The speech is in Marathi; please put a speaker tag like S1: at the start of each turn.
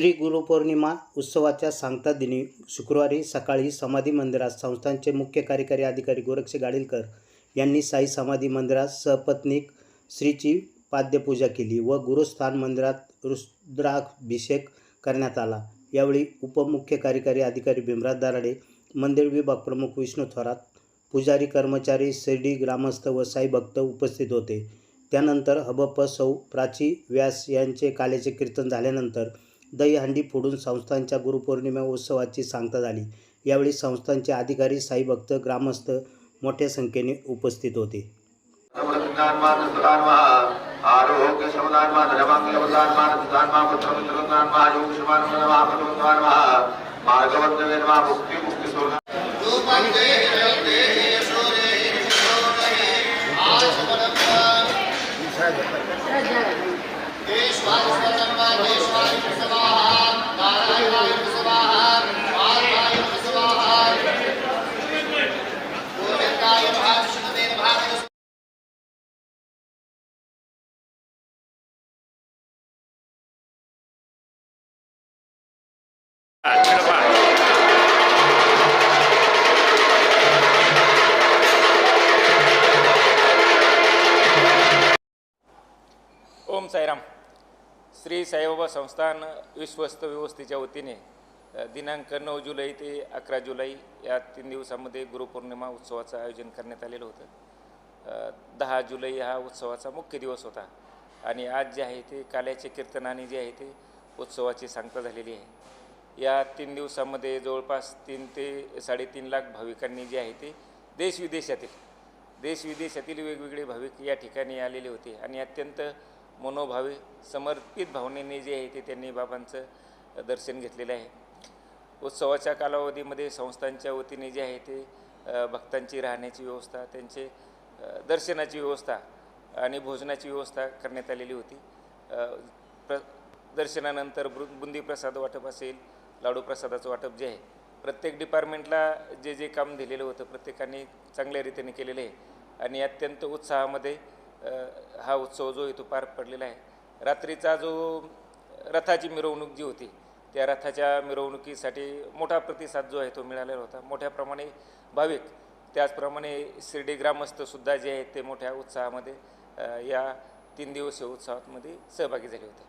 S1: श्री गुरुपौर्णिमा उत्सवाच्या सांगता दिनी शुक्रवारी सकाळी समाधी मंदिरात संस्थांचे मुख्य कार्यकारी अधिकारी गोरक्ष गाडीलकर यांनी साई समाधी मंदिरात सपत्नीक श्रीची पाद्यपूजा केली व गुरुस्थान मंदिरात रुद्राभिषेक करण्यात आला. यावेळी उपमुख्य कार्यकारी अधिकारी भीमराज दाराडे मंदिर विभाग प्रमुख विष्णू थोरात पुजारी कर्मचारी शिर्डी ग्रामस्थ व साई भक्त उपस्थित होते. त्यानंतर हबप सौ प्राची व्यास यांचे कालेचे कीर्तन झाल्यानंतर दहीहंडी फोडून संस्थांच्या गुरुपौर्णिमा उत्सवाची सांगता झाली यावेळी संस्थांचे अधिकारी साई भक्त ग्रामस्थ मोठ्या संख्येने उपस्थित होते
S2: समृद्धान्मान
S3: ओम साईराम. श्री साईबाबा संस्थान विश्वस्त व्यवस्थेच्या वतीने दिनांक नऊ जुलै ते अकरा जुलै या तीन दिवसामध्ये गुरुपौर्णिमा उत्सवाचं आयोजन करण्यात आलेलं होतं. दहा जुलै हा उत्सवाचा मुख्य दिवस होता आणि आज जे आहे ते काल्याचे कीर्तनाने जे आहे ते उत्सवाची सांगता झालेली आहे. या तीन दिवसामध्ये जवळपास तीन ते साडेतीन लाख भाविकांनी जे आहे ते देशविदेशातील देशविदेशातील वेगवेगळे भाविक या ठिकाणी आलेले होते आणि अत्यंत मनोभावे समर्पित भावनेने जे आहे ते त्यांनी बाबांचं दर्शन घेतलेलं आहे. उत्सवाच्या कालावधीमध्ये संस्थांच्या वतीने जे आहे ते भक्तांची राहण्याची व्यवस्था त्यांचे दर्शनाची व्यवस्था आणि भोजनाची व्यवस्था करण्यात आलेली होती. प्र दर्शनानंतर बृ बुंदी प्रसाद वाटप असेल लाडू प्रसादाचं वाटप जे आहे प्रत्येक डिपार्टमेंटला जे जे काम दिलेलं होतं प्रत्येकाने चांगल्या रीतीने केलेलं आहे. आणि अत्यंत उत्साहामध्ये हा उत्सव जो आहे तो पार पडलेला आहे. रात्रीचा जो रथाची मिरवणूक जी होती त्या रथाच्या मिरवणुकीसाठी मोठा प्रतिसाद जो आहे तो मिळालेला होता. मोठ्या प्रमाणे भाविक त्याचप्रमाणे शिर्डी ग्रामस्थसुद्धा जे आहेत ते मोठ्या उत्साहामध्ये या तीन दिवसीय उत्सवामध्ये सहभागी झाले होते.